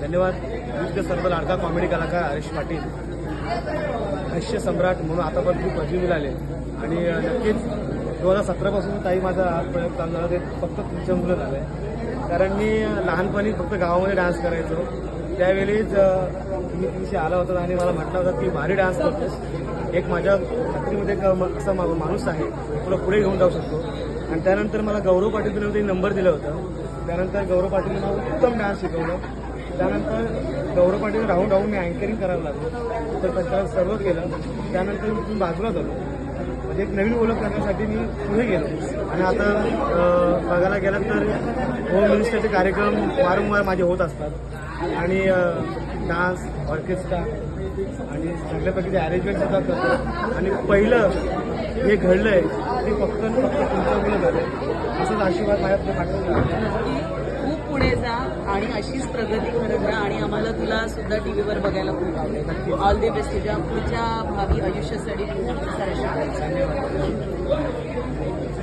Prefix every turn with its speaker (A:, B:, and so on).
A: धन्यवाद. विविध सर्व लाडका कॉमेडी कलाकार हरीश पाटील. हास्य सम्राट म्हणून आता पण खूप पदवी मिळाले. आणि नक्कीच दोन हजार सतरापासून ताई माझा हा प्रयोग चालू झाला. ते फक्त तुमच्यामुळे झालं आहे कारण मी लहानपणी फक्त गावामध्ये डान्स करायचो. त्यावेळीच मी तुम्ही आला होता आणि मला म्हटलं होतं की भारी डान्स करतोस. एक माझ्या खात्रीमध्ये एक असा मा- माणूस आहे. तुला पुढे घेऊन जाऊ शकतो. आणि त्यानंतर मला गौरव पाटील तुम्ही नंबर दिलं होतं. त्यानंतर गौरव पाटील मला उत्तम डान्स शिकवलं. त्यानंतर गौरव पाटील राहून राहून मी अँकरिंग करायला लागलो. तर त्याला सर्व केलं. त्यानंतर मी बाजूला झालो. म्हणजे एक नवीन ओळख करण्यासाठी मी पुढे गेलो. आणि आता बघायला गेलात तर होम मिनिस्टरचे कार्यक्रम वारंवार माझे होत असतात. आणि डान्स ऑर्केस्ट्रा आणि चांगल्या प्रकारचे अरेंजमेंट सुद्धा करतो आणि पहिलं हे घडलंय ते फक्त फक्त तुमच्यामुळे झालं असंच आशीर्वाद माझ्या पाठवला
B: आणि अशीच प्रगती करत राहा आणि आम्हाला तुला सुद्धा टीव्हीवर बघायला खूप आवडेल. ऑल दी बेस्ट तुझ्या पुढच्या भावी आयुष्यासाठी तू खूप सारं